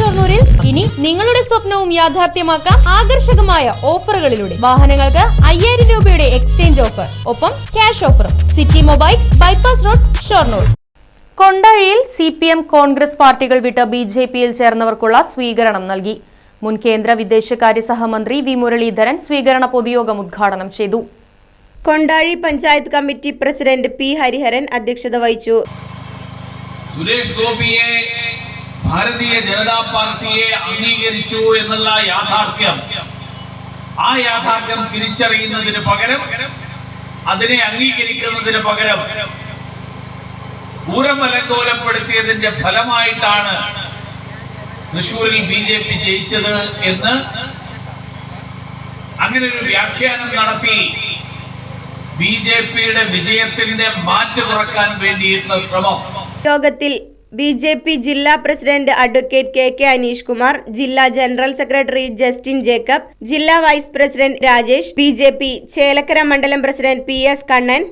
ഷൊർണൂരിൽ ഇനി നിങ്ങളുടെ സ്വപ്നവും യാഥാർത്ഥ്യമാക്കാം ആകർഷകമായ ഓഫറുകളിലൂടെ. വാഹനങ്ങൾക്ക് അയ്യായിരം രൂപയുടെ എക്സ്ചേഞ്ച് ഓഫർ ഒപ്പം ക്യാഷ് ഓഫറും. City mobiles bypass road Shoranur. കൊണ്ടാഴിയിൽ C P M Congress പാർട്ടികൾ വിട്ട് ബി ജെ പിയിൽ ചേർന്നവർക്കുള്ള സ്വീകരണം നൽകി. മുൻ കേന്ദ്ര വിദേശകാര്യ സഹമന്ത്രി വി മുരളീധരൻ സ്വീകരണ പൊതുയോഗം ഉദ്ഘാടനം ചെയ്തു. Kondazhy panchayat committee president P Hariharan അധ്യക്ഷത വഹിച്ചു. സുരേഷ് ഗോപിയെ ഭാരതീയ ജനതാ പാർട്ടിയെ അംഗീകരിച്ചു എന്നുള്ള യാഥാർത്ഥ്യം. ആ യാഥാർത്ഥ്യം തിരിച്ചറിയുന്നതിന് പകരം അതിനെ അംഗീകരിക്കുന്നതിന് പകരം ഊരമലങ്കോലപ്പെടുത്തിയതിന്റെ ഫലമായിട്ടാണ് തൃശൂരിൽ ബി ജെ പി ജയിച്ചത് എന്ന് അങ്ങനെ ഒരു വ്യാഖ്യാനം നടത്തി ബി ജെ പിയുടെ വിജയത്തിന്റെ മാറ്റ് കുറയ്ക്കാൻ വേണ്ടിയിട്ടുള്ള ശ്രമം. യോഗത്തിൽ ബി ജെ പി ജില്ലാ president advocate K K Aneesh Kumar ജില്ലാ ജനറൽ സെക്രട്ടറി ജസ്റ്റിൻ ജേക്കബ് ജില്ലാ vice president Rajesh B J P Chelakkara മണ്ഡലം president P S Kannan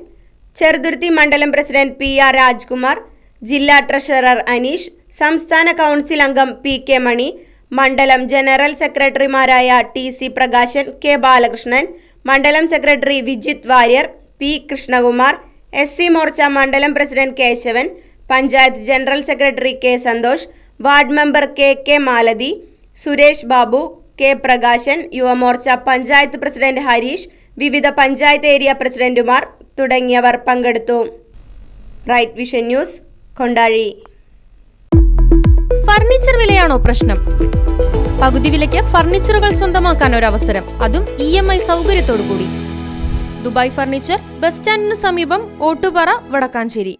Cheruthuruthy മണ്ഡലം പ്രസിഡന്റ് പി ആർ രാജ്കുമാർ ജില്ലാ ട്രഷറർ അനീഷ് സംസ്ഥാന കൗൺസിൽ അംഗം പി കെ മണി മണ്ഡലം general സെക്രട്ടറിമാരായ T C Prakashan K Balakrishnan മണ്ഡലം secretary Vijith Warrier P Krishnakumar S C Morcha മണ്ഡലം president Keshavan panchayat general secretary K Santhosh ward member K K Malathi Suresh Babu K Prakashan Yuvamorcha panchayat president Harish വിവിധ panchayat area പ്രസിഡന്റുമാർ തുടങ്ങിയവർ പങ്കെടുത്തു. Right vision news Kondazhy. Furniture വിലയാണോ പ്രശ്നം? പകുതി വിലയ്ക്ക് ഫർണിച്ചറുകൾ സ്വന്തമാക്കാൻ ഒരു അവസരം അതും ഇ എം ഐ സൗകര്യത്തോടു കൂടി ദുബായ് ഫർണിച്ചർ ബസ് സ്റ്റാൻഡിന് സമീപം ഓട്ടുപാറ വടക്കാഞ്ചേരി.